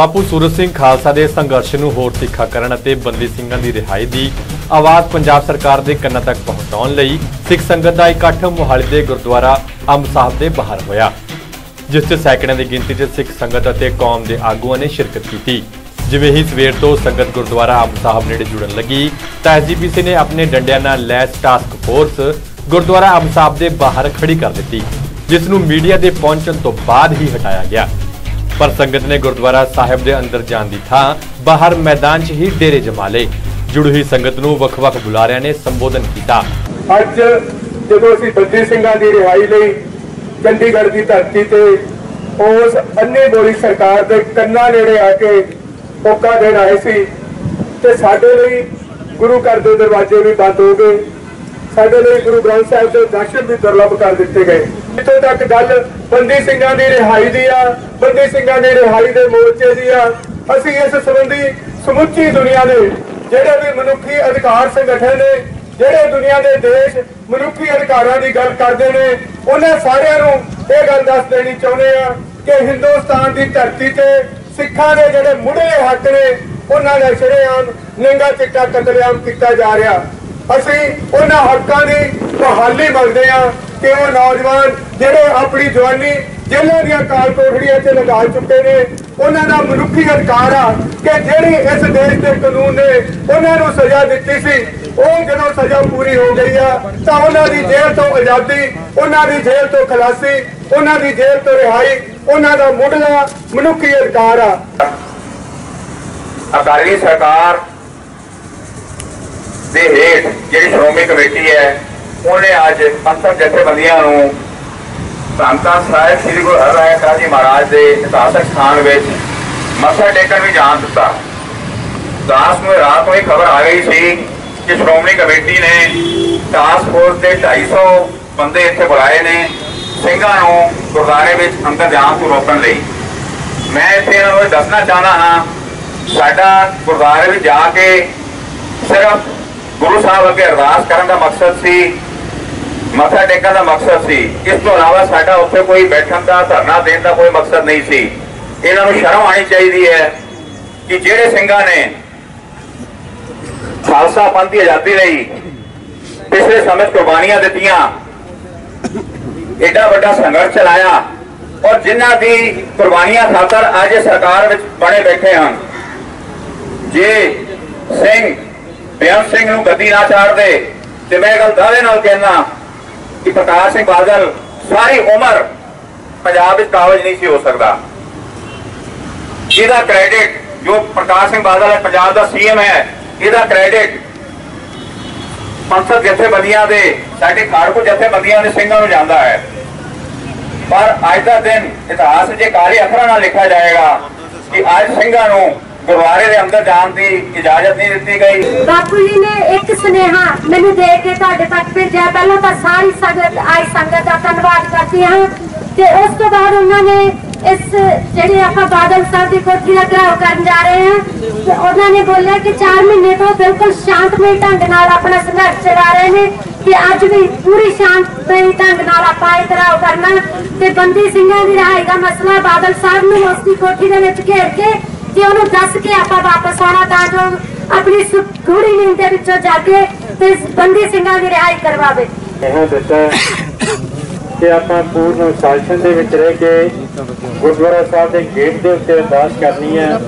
ਬਾਪੂ ਸੂਰਜ ਸਿੰਘ ਖਾਲਸਾ ਦੇ ਸੰਘਰਸ਼ ਨੂੰ ਹੋਰ ਤਿੱਖਾ ਕਰਨ ਅਤੇ ਬੰਦੀ ਸਿੰਘਾਂ ਦੀ ਰਿਹਾਈ ਦੀ ਆਵਾਜ਼ ਪੰਜਾਬ ਸਰਕਾਰ ਦੇ ਕੰਨਾਂ ਤੱਕ ਪਹੁੰਚਾਉਣ ਲਈ ਸਿੱਖ ਸੰਗਤ ਦਾ ਇਕੱਠ ਮੁਹਾਲੀ ਦੇ ਗੁਰਦੁਆਰਾ ਅੰਬ ਸਾਹਿਬ ਦੇ ਬਾਹਰ ਹੋਇਆ, ਜਿਸ 'ਚ ਸੈਂਕੜਿਆਂ ਦੀ ਗਿਣਤੀ 'ਚ ਸਿੱਖ ਸੰਗਤ ਅਤੇ ਕੌਮ ਦੇ ਆਗੂਆਂ ਨੇ ਸ਼ਿਰਕਤ ਕੀਤੀ। ਜਿਵੇਂ ਹੀ ਸਵੇਰ ਤੋਂ ਸੰਗਤ ਗੁਰਦੁਆਰਾ ਅੰਬ ਸਾਹਿਬ ਨੇੜੇ ਜੁੜਨ ਲੱਗੀ, ਤਾਂ ਐਸਜੀਪੀਸੀ ਨੇ ਆਪਣੇ ਡੰਡਿਆਂ ਨਾਲ ਲੈਸ ਟਾਸਕ ਫੋਰਸ ਗੁਰਦੁਆਰਾ ਅੰਬ ਸਾਹਿਬ ਦੇ ਬਾਹਰ ਖੜੀ ਕਰ ਦਿੱਤੀ, ਜਿਸ ਨੂੰ ਮੀਡੀਆ ਦੇ ਪਹੁੰਚਣ ਤੋਂ ਬਾਅਦ ਹੀ ਹਟਾਇਆ ਗਿਆ। ਪਰ ਸੰਗਤ ਨੇ ਗੁਰਦੁਆਰਾ ਸਾਹਿਬ ਦੇ ਅੰਦਰ ਜਾਣ ਦੀ ਥਾਂ ਬਾਹਰ ਮੈਦਾਨ 'ਚ ਹੀ ਡੇਰੇ ਜਮਾ ਲਏ। ਜੁੜੀ ਸੰਗਤ ਨੂੰ ਵੱਖ-ਵੱਖ ਬੁਲਾਰਿਆਂ ਨੇ ਸੰਬੋਧਨ ਕੀਤਾ। ਅੱਜ ਜਦੋਂ ਅਸੀਂ ਬੰਦੀ ਸਿੰਘਾਂ ਦੀ ਰਿਹਾਈ ਲਈ ਚੰਡੀਗੜ੍ਹ ਦੀ ਧਰਤੀ ਤੇ ਉਸ ਅੰਨੇ ਬੋਲੀ ਸਰਕਾਰ ਦੇ ਕੰਨਾਂ ਨੇੜੇ ਆ ਕੇ ਹੋਕਾ ਦੇਣ ਆਏ ਸੀ ਤੇ ਸਾਡੇ ਲਈ ਗੁਰੂ ਘਰ ਦੇ ਦਰਵਾਜ਼ੇ ਵੀ ਬੰਦ ਹੋ ਗਏ। ਸਾਡੇ ਲਈ ਗੁਰੂ ਗ੍ਰੰਥ ਸਾਹਿਬ ਦੇ ਦਰਸ਼ਨ ਵੀ ਦੁਰਲਭ ਕਰ ਦਿੱਤੇ ਗਏ। ਜਿੱਥੋਂ ਤੱਕ ਗੱਲ ਬੰਦੀ ਸਿੰਘਾਂ ਦੀ ਰਿਹਾਈ ਦੀ ਆ, ਬੰਦੀ ਸਿੰਘਾਂ ਦੀ ਰਿਹਾਈ ਦੇ ਮੋਰਚੇ ਦੀ ਆ। ਅਸੀਂ ਇਸ ਸੰਬੰਧੀ ਸਮੁੱਚੀ ਦੁਨੀਆ ਦੇ ਜਿਹੜੇ ਵੀ ਮਨੁੱਖੀ ਅਧਿਕਾਰ ਸੰਗਠਨ ਨੇ, ਜਿਹੜੇ ਦੁਨੀਆ ਦੇ ਦੇਸ਼ ਮਨੁੱਖੀ ਅਧਿਕਾਰਾਂ ਦੀ ਗੱਲ ਕਰਦੇ ਨੇ, ਉਹਨਾਂ ਸਾਰਿਆਂ ਨੂੰ ਇਹ ਗੱਲ ਦੱਸ ਦੇਣੀ ਚਾਹੁੰਦੇ ਆ ਕਿ ਹਿੰਦੁਸਤਾਨ ਦੀ ਧਰਤੀ ਤੇ ਸਿੱਖਾਂ ਦੇ ਜਿਹੜੇ ਮੁੱਢਲੇ ਹੱਕ ਨੇ, ਉਹਨਾਂ ਦਾ ਸ਼ਰੇਆਮ ਨੰਗਾ ਚਿੱਟਾ ਕਤਲੇਆਮ ਕੀਤਾ ਜਾ ਰਿਹਾ। ਅਸੀਂ ਉਹਨਾਂ ਹੱਕਾਂ ਦੀ ਬਹਾਲੀ ਮੰਗਦੇ ਆ ਕਿ ਉਹ ਨੌਜਵਾਨ ਜਿਹੜੇ ਆਪਣੀ ਜਵਾਨੀ ਜੇਲ੍ਹਾਂ ਦੀਆਂ ਕਾਲ ਕੋਠੜੀਆਂ 'ਚ ਲਗਾ ਚੁੱਕੇ ਨੇ, ਉਹਨਾਂ ਦਾ ਮਨੁੱਖੀ ਅਧਿਕਾਰ ਆ ਕਿ ਜਿਹੜੀ ਇਸ ਦੇਸ਼ ਦੇ ਕਾਨੂੰਨ ਨੇ ਉਹਨਾਂ ਨੂੰ ਸਜ਼ਾ ਦਿੱਤੀ ਸੀ, ਉਹ ਜਦੋਂ ਸਜ਼ਾ ਪੂਰੀ ਹੋ ਗਈ ਆ, ਤਾਂ ਉਹਨਾਂ ਦੀ ਜੇਲ੍ਹ ਤੋਂ ਆਜ਼ਾਦੀ, ਉਹਨਾਂ ਦੀ ਜੇਲ੍ਹ ਤੋਂ ਖਲਾਸੀ, ਉਹਨਾਂ ਦੀ ਜੇਲ੍ਹ ਤੋਂ ਰਿਹਾਈ, ਉਹਨਾਂ ਦਾ ਮੁੱਢਲਾ ਮਨੁੱਖੀ ਅਧਿਕਾਰ ਆ। ਅਕਾਲੀ ਸਰਕਾਰ ਦੇ ਹੇਠ ਜਿਹੜੀ ਸ਼੍ਰੋਮਣੀ ਕਮੇਟੀ ਹੈ ਉਹਨੇ ਅੱਜ ਪੰਥਕ ਜਥੇਬੰਦੀਆਂ ਨੂੰ ਧੰਨ ਸਾਹਿਬ ਸ੍ਰੀ ਗੁਰੂ ਹਰਿਰਾਏ ਸਾਹਿਬ ਜੀ ਮਹਾਰਾਜ ਦੇ ਇਤਿਹਾਸਕ ਸਥਾਨ ਵਿੱਚ ਮੱਥਾ ਟੇਕਣ ਵੀ ਜਾਣ ਦਿੱਤਾ। ਦਾਸ ਨੂੰ ਰਾਤ ਨੂੰ ਹੀ ਖਬਰ ਆ ਗਈ ਸੀ ਕਿ ਸ਼੍ਰੋਮਣੀ ਕਮੇਟੀ ਨੇ ਟਾਸਕ ਫੋਰਸ ਦੇ 250 ਬੰਦੇ ਇੱਥੇ ਬੁਲਾਏ ਨੇ ਸਿੰਘਾਂ ਨੂੰ ਗੁਰਦਾਰੇ ਵਿੱਚ ਅੰਦਰ ਜਾਣ ਤੋਂ ਰੋਕਣ ਲਈ। ਮੈਂ ਇੱਥੇ ਇਹਨਾਂ ਨੂੰ ਇਹ ਦੱਸਣਾ ਚਾਹਨਾ ਹਾਂ, ਸਾਡਾ ਗੁਰਦੁਆਰੇ ਵਿੱਚ ਜਾ ਕੇ ਸਿਰਫ ਗੁਰੂ ਸਾਹਿਬ ਅੱਗੇ ਅਰਦਾਸ ਕਰਨ ਦਾ ਮਕਸਦ ਸੀ ਮੱਥਾ ਟੇਕਣ ਦਾ ਮਕਸਦ ਸੀ। ਇਸ ਤੋਂ ਇਲਾਵਾ ਸਾਡਾ ਉੱਥੇ ਕੋਈ ਬੈਠਣ ਦਾ, ਧਰਨਾ ਦੇਣ ਦਾ ਕੋਈ ਮਕਸਦ ਨਹੀਂ ਸੀ। ਇਹਨਾਂ ਨੂੰ ਸ਼ਰਮ ਆਣੀ ਚਾਹੀਦੀ ਹੈ ਕਿ ਜਿਹੜੇ ਸਿੰਘਾਂ ਨੇ ਖਾਲਸਾ ਪੰਥ ਦੀ ਆਜ਼ਾਦੀ ਲਈ ਪਿਛਲੇ ਸਮੇਂ ਕੁਰਬਾਨੀਆਂ ਦਿੱਤੀਆਂ, ਏਡਾ ਵੱਡਾ ਸੰਘਰਸ਼ ਚਲਾਇਆ ਔਰ ਜਿਨ੍ਹਾਂ ਦੀ ਕੁਰਬਾਨੀਆਂ ਖਾਤਰ ਅੱਜ ਸਰਕਾਰ ਵਿੱਚ ਬਣੇ ਬੈਠੇ ਹਨ। ਜੇ ਸਿੰਘ ਬੇਅੰਤ ਸਿੰਘ ਨੂੰ ਗੱਦੀ ਨਾ ਚਾੜਦੇ, ਤੇ ਮੈਂ ਇਹ ਗੱਲ ਦਾਅਵੇ ਨਾਲ ਕਹਿਣਾ ਕਿ ਪ੍ਰਕਾਸ਼ ਸਿੰਘ ਬਾਦਲ ਸਾਰੀ ਉਮਰ ਪੰਜਾਬ ਵਿੱਚ ਕਾਬਜ ਨਹੀਂ ਸੀ ਹੋ ਸਕਦਾ। ਇਹਦਾ ਕ੍ਰੈਡਿਟ ਜੋ ਪ੍ਰਕਾਸ਼ ਸਿੰਘ ਬਾਦਲ ਹੈ, ਪੰਜਾਬ ਦਾ ਸੀਐਮ ਹੈ ਇਹਦਾ ਕ੍ਰੈਡਿਟ ਪੰਥਕ ਜਥੇਬੰਦੀਆਂ ਦੇ, ਸਾਡੇ ਖਾੜਕੂ ਜਥੇਬੰਦੀਆਂ ਦੇ ਸਿੰਘਾਂ ਨੂੰ ਜਾਂਦਾ ਹੈ। ਪਰ ਅੱਜ ਦਾ ਦਿਨ ਇਤਿਹਾਸ ਜੇ ਕਾਲੇ ਅੱਖਰਾਂ ਨਾਲ ਲਿਖਿਆ ਜਾਏਗਾ ਕਿ ਅੱਜ ਸਿੰਘਾਂ ਨੂੰ ਗੁਰਦੁਆਰੇ ਦੇ ਅੰਦਰ ਜਾਣ ਦੀ ਇਜਾਜ਼ਤ ਨਹੀਂ ਦਿੱਤੀ ਗਈ। ਬਾਪੂ ਜੀ ਨੇ ਇੱਕ ਸੁਨੇਹਾ ਮੈਨੂੰ ਦੇ ਕੇ ਤੁਹਾਡੇ ਤੱਕ ਭੇਜਿਆ। ਪਹਿਲਾਂ ਤਾਂ ਸਾਰੀ ਸੰਗਤ, ਆਈ ਸੰਗਤ ਦਾ ਧੰਨਵਾਦ ਕਰਦੀ ਹਾਂ। ਤੇ ਉਸ ਤੋਂ ਬਾਅਦ ਉਹਨਾਂ ਨੇ ਇਸ ਜਿਹੜੇ ਆਪਾਂ ਬਾਦਲ ਸਾਹਿਬ ਦੀ ਕੋਠੀ ਦਾ ਘਰਾਓ ਕਰਨ ਜਾ ਰਹੇ ਹਾਂ, ਤੇ ਉਹਨਾਂ ਨੇ ਬੋਲਿਆ ਕਿ 4 ਮਹੀਨੇ ਤੋਂ ਬਿਲਕੁਲ ਸ਼ਾਂਤਮਈ ਢੰਗ ਨਾਲ ਆਪਣਾ ਸੰਘਰਸ਼ ਚਲਾ ਰਹੇ ਨੇ ਕਿ ਅੱਜ ਵੀ ਪੂਰੀ ਸ਼ਾਂਤਮਈ ਢੰਗ ਨਾਲ ਆਪਾਂ ਇਹ ਘਰਾਓ ਕਰਨਾ। ਤੇ ਬੰਦੀ ਸਿੰਘਾਂ ਦੀ ਰਿਹਾਈ ਦਾ ਮਸਲਾ ਬਾਦਲ ਸਾਹਿਬ ਨੂੰ ਉਸ ਦੀ ਕੋਠੀ ਦੇ ਵਿੱਚ ਘੇਰ ਕੇ ਤੇ ਉਹਨੂੰ ਦੱਸ ਕੇ ਆਪਾਂ ਵਾਪਸ ਆਉਣਾ ਤਾਂ ਜੋ ਆਪਣੀ ਸੁਖੂੜੀ ਨੀਂਦ ਦੇ ਵਿੱਚੋਂ ਜਾਗੇ ਤੇ ਇਸ ਬੰਦੀ ਸਿੰਘਾਂ ਦੀ ਰਿਹਾਈ ਕਰਵਾਵੇ। ਇਹ ਦਿੱਤਾ ਕਿ ਆਪਾਂ ਪੂਰਨ ਅਨੁਸ਼ਾਸਨ ਦੇ ਵਿੱਚ ਰਹਿ ਕੇ ਗੁਰਦੁਆਰਾ ਸਾਹਿਬ ਦੇ ਗੇਟ ਦੇ ਉੱਤੇ ਅਰਦਾਸ ਕਰਨੀ ਹੈ।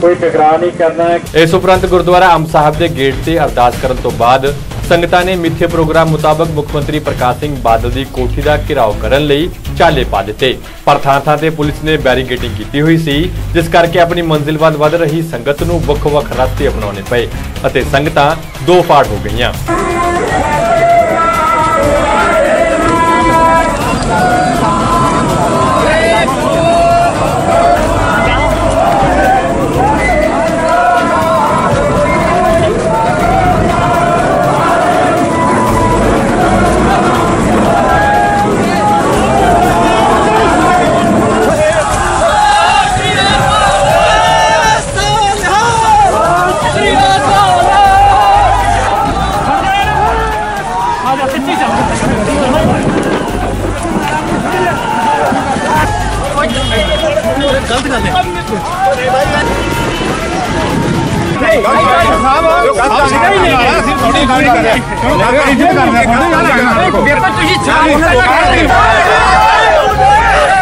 ਕੋਈ ਟਕਰਾਅ ਨਹੀਂ ਕਰਨਾ ਇਸ ਉਪਰੰਤ ਗੁਰਦੁਆਰਾ ਅੰਬ ਸਾਹਿਬ ਦੇ ਗੇਟ ਤੇ ਅਰਦਾਸ ਕਰਨ ਤੋਂ ਬਾਅਦ ਸੰਗਤਾਂ ਨੇ ਮਿੱਥੇ ਪ੍ਰੋਗਰਾਮ ਮੁਤਾਬਕ ਮੁੱਖ ਮੰਤਰੀ ਪ੍ਰਕਾਸ਼ ਸਿੰਘ ਬਾਦਲ ਦੀ ਕੋਠੀ ਦਾ ਘਿਰਾਓ ਕਰਨ ਲਈ ਚਾਲੇ ਪਾ ਦਿੱਤੇ। ਪਰ ਥਾਂ ਥਾਂ ਤੇ ਪੁਲਿਸ ਨੇ ਬੈਰੀਕੇਡਿੰਗ ਕੀਤੀ ਹੋਈ ਸੀ, ਜਿਸ ਕਰਕੇ ਆਪਣੀ ਮੰਜ਼ਿਲ ਵੱਲ ਵਧ ਰਹੀ ਸੰਗਤ ਨੂੰ ਵੱਖ-ਵੱਖ ਰਸਤੇ ਅਪਣਾਉਣੇ ਪਏ ਅਤੇ ਸੰਗਤਾਂ ਦੋ ਪਾੜ ਹੋ ਗਈਆਂ।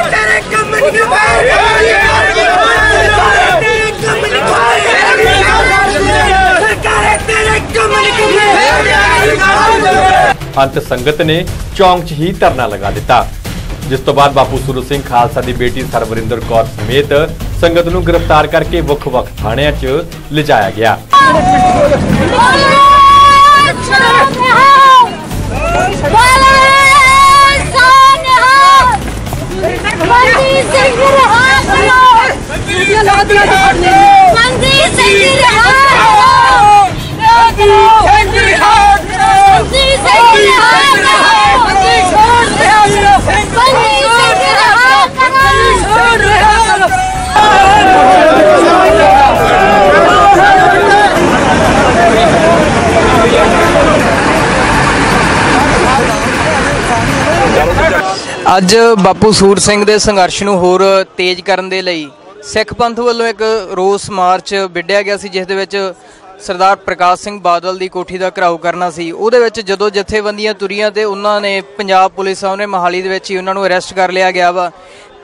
ਤੇਰੇ ਕੰਮ ਨਹੀਂ ਤੇਰੇ ਕੰਮ ਨਹੀਂ ਸਰਕਾਰ ਤੇਰੇ ਕੰਮ ਨਹੀਂ ਅੰਤ ਸੰਗਤ ਨੇ ਚੌਂਕ 'ਚ ਹੀ ਧਰਨਾ ਲਗਾ ਦਿੱਤਾ ਜਿਸ ਤੋਂ ਬਾਅਦ ਬਾਪੂ ਸੁਰੂ ਸਿੰਘ ਖਾਲਸਾ ਦੀ ਬੇਟੀ ਸਰਵਰਿੰਦਰ ਕੌਰ ਸਮੇਤ ਸੰਗਤ ਨੂੰ ਗ੍ਰਿਫਤਾਰ ਕਰਕੇ ਵੱਖ-ਵੱਖ ਥਾਣਿਆਂ 'ਚ ਲਿਜਾਇਆ ਗਿਆ। Mandi, Mandi, Mandi, Mandi, Mandi, Mandi, Mandi, ਅੱਜ ਬਾਪੂ ਸੂਰ ਸਿੰਘ ਦੇ ਸੰਘਰਸ਼ ਨੂੰ ਹੋਰ ਤੇਜ਼ ਕਰਨ ਦੇ ਲਈ ਸਿੱਖ ਪੰਥ ਵੱਲੋਂ ਇੱਕ ਰੋਸ ਮਾਰਚ ਵਿੱਢਿਆ ਗਿਆ ਸੀ, ਜਿਸ ਦੇ ਵਿੱਚ ਸਰਦਾਰ ਪ੍ਰਕਾਸ਼ ਸਿੰਘ ਬਾਦਲ ਦੀ ਕੋਠੀ ਦਾ ਘਰਾਓ ਕਰਨਾ ਸੀ। ਉਹਦੇ ਵਿੱਚ ਜਦੋਂ ਜਥੇਬੰਦੀਆਂ ਤੁਰੀਆਂ ਤੇ ਉਹਨਾਂ ਨੇ ਪੰਜਾਬ ਪੁਲਿਸ ਸਾਹਮਣੇ ਮਹਾਲੀ ਦੇ ਵਿੱਚ ਹੀ ਉਹਨਾਂ ਨੂੰ ਅਰੈਸਟ ਕਰ ਲਿਆ ਗਿਆ ਵਾ।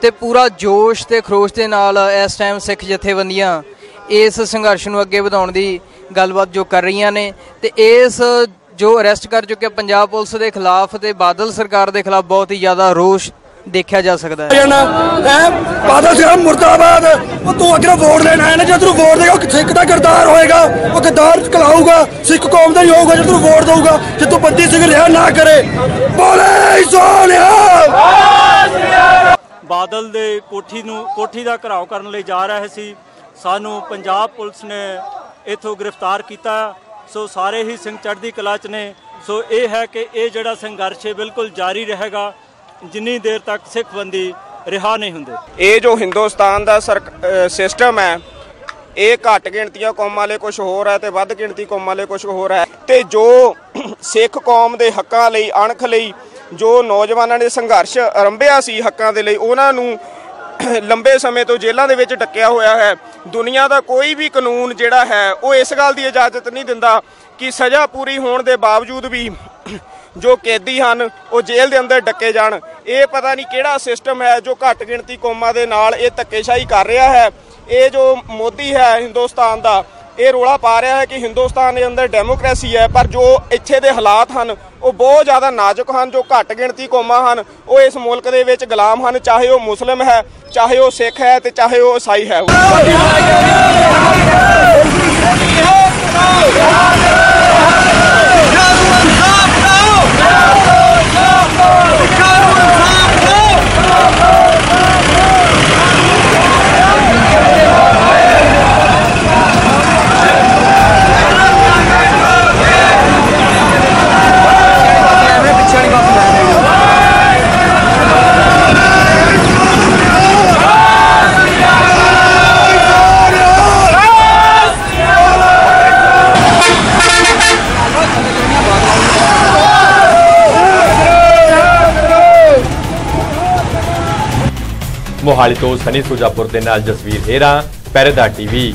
ਤੇ ਪੂਰਾ ਜੋਸ਼ ਤੇ ਖਰੋਸ਼ ਦੇ ਨਾਲ ਇਸ ਟਾਈਮ ਸਿੱਖ ਜਥੇਬੰਦੀਆਂ ਇਸ ਸੰਘਰਸ਼ ਨੂੰ ਅੱਗੇ ਵਧਾਉਣ ਦੀ ਗੱਲਬਾਤ ਜੋ ਕਰ ਰਹੀਆਂ ਨੇ। ਤੇ ਇਸ ਜੋ ਅਰੈਸਟ ਕਰ ਚੁੱਕਿਆ ਪੰਜਾਬ ਪੁਲਿਸ ਦੇ ਖਿਲਾਫ ਤੇ ਬਾਦਲ ਸਰਕਾਰ ਦੇ ਖਿਲਾਫ ਬਹੁਤ ਹੀ ਜ਼ਿਆਦਾ ਰੋਸ਼ ਦੇਖਿਆ ਜਾ ਸਕਦਾ ਹੈ। ਜਾਣਾ ਐ ਬਾਦਲ ਸਿੰਘ ਮੁਰਦਾਬਾਦ। ਉਹ ਤੂੰ ਅਗਰ ਵੋਟ ਲੈਣ ਆਇਆ ਨਾ ਜੇ ਤੂੰ ਵੋਟ ਦੇਗਾ ਸਿੱਖ ਦਾ ਗਰਦਾਰ ਹੋਏਗਾ ਉਹ ਗਰਦਾਰ ਕਲਾਊਗਾ ਸਿੱਖ ਕੌਮ ਦਾ ਹੀ ਹੋਊਗਾ ਜੇ ਤੂੰ ਵੋਟ ਦਊਗਾ ਜੇ ਤੂੰ ਬੰਦੀ ਸਿੰਘ ਰਿਹਾ ਨਾ ਕਰੇ। ਬੋਲੇ ਸੋਨਿਆ ਬਾਦਲ ਦੇ ਕੋਠੀ ਨੂੰ ਕੋਠੀ ਦਾ ਘਰਾਓ ਕਰਨ ਲਈ ਜਾ ਰਹੇ ਸੀ। ਸਾਨੂੰ ਪੰਜਾਬ ਪੁਲਿਸ ਨੇ ਇਥੋਂ ਗ੍ਰਿਫਤਾਰ ਕੀਤਾ। ਸੋ ਸਾਰੇ ਹੀ ਸਿੰਘ ਚੜ੍ਹਦੀ ਕਲਾ ਚ ਨੇ। ਸੋ ਇਹ ਹੈ ਕਿ ਇਹ ਜਿਹੜਾ ਸੰਘਰਸ਼ ਹੈ ਬਿਲਕੁਲ ਜਾਰੀ ਰਹੇਗਾ। ਜਿੰਨੀ ਦੇਰ ਤੱਕ ਸਿੱਖ ਬੰਦੀ ਰਿਹਾ ਨਹੀਂ ਹੁੰਦੇ। ਇਹ ਜੋ ਹਿੰਦੁਸਤਾਨ ਦਾ ਸਿਸਟਮ ਹੈ, ਇਹ ਘੱਟ ਗਿਣਤੀਆਂ ਕੌਮਾਂ ਲਈ ਕੁਝ ਹੋਰ ਹੈ ਤੇ ਵੱਧ ਗਿਣਤੀ ਕੌਮਾਂ ਲਈ ਕੁਝ ਹੋਰ ਹੈ। ਤੇ ਜੋ ਸਿੱਖ ਕੌਮ ਦੇ ਹੱਕਾਂ ਲਈ, ਅਣਖ ਲਈ ਜੋ ਨੌਜਵਾਨਾਂ ਨੇ ਸੰਘਰਸ਼ ਆਰੰਭਿਆ ਸੀ ਹੱਕਾਂ ਦੇ ਲਈ, ਉਹਨਾਂ ਨੂੰ ਲੰਬੇ ਸਮੇਂ ਤੋਂ ਜੇਲ੍ਹਾਂ ਦੇ ਵਿੱਚ ਡੱਕਿਆ ਹੋਇਆ ਹੈ। ਦੁਨੀਆ ਦਾ ਕੋਈ ਵੀ ਕਾਨੂੰਨ ਜਿਹੜਾ ਹੈ, ਉਹ ਇਸ ਗੱਲ ਦੀ ਇਜਾਜ਼ਤ ਨਹੀਂ ਦਿੰਦਾ ਕਿ ਸਜ਼ਾ ਪੂਰੀ ਹੋਣ ਦੇ ਬਾਵਜੂਦ ਵੀ ਜੋ ਕੈਦੀ ਹਨ, ਉਹ ਜੇਲ੍ਹ ਦੇ ਅੰਦਰ ਡੱਕੇ ਜਾਣ। ਇਹ ਪਤਾ ਨਹੀਂ ਕਿਹੜਾ ਸਿਸਟਮ ਹੈ ਜੋ ਘੱਟ ਗਿਣਤੀ ਕੌਮਾਂ ਦੇ ਨਾਲ ਇਹ ਧੱਕੇਸ਼ਾਹੀ ਕਰ ਰਿਹਾ ਹੈ। ਇਹ ਜੋ ਮੋਦੀ ਹੈ ਹਿੰਦੁਸਤਾਨ ਦਾ ਇਹ ਰੋਲਾ ਪਾ ਰਿਹਾ ਹੈ ਕਿ ਹਿੰਦੁਸਤਾਨ ਦੇ ਅੰਦਰ ਡੈਮੋਕ੍ਰੇਸੀ ਹੈ, ਪਰ ਜੋ ਇੱਥੇ ਦੇ ਹਾਲਾਤ ਹਨ, ਉਹ ਬਹੁਤ ਜ਼ਿਆਦਾ ਨਾਜ਼ੁਕ ਹਨ, ਜੋ ਘੱਟ ਗਿਣਤੀ ਕੌਮਾਂ ਹਨ, ਉਹ ਇਸ ਮੁਲਕ ਦੇ ਵਿੱਚ ਗੁਲਾਮ ਹਨ, ਚਾਹੇ ਉਹ ਮੁਸਲਮ ਹੈ, ਚਾਹੇ ਉਹ ਸਿੱਖ ਹੈ ਤੇ ਚਾਹੇ ਉਹ ਈਸਾਈ ਹੈ। ਮੋਹਾਲੀ ਤੋਂ ਸਨੀ ਸੁਜਾਪੁਰ ਦੇ ਨਾਲ ਜਸਵੀਰ ਹੇਰਾ ਪੈਰੇਦਾਰ ਟੀਵੀ।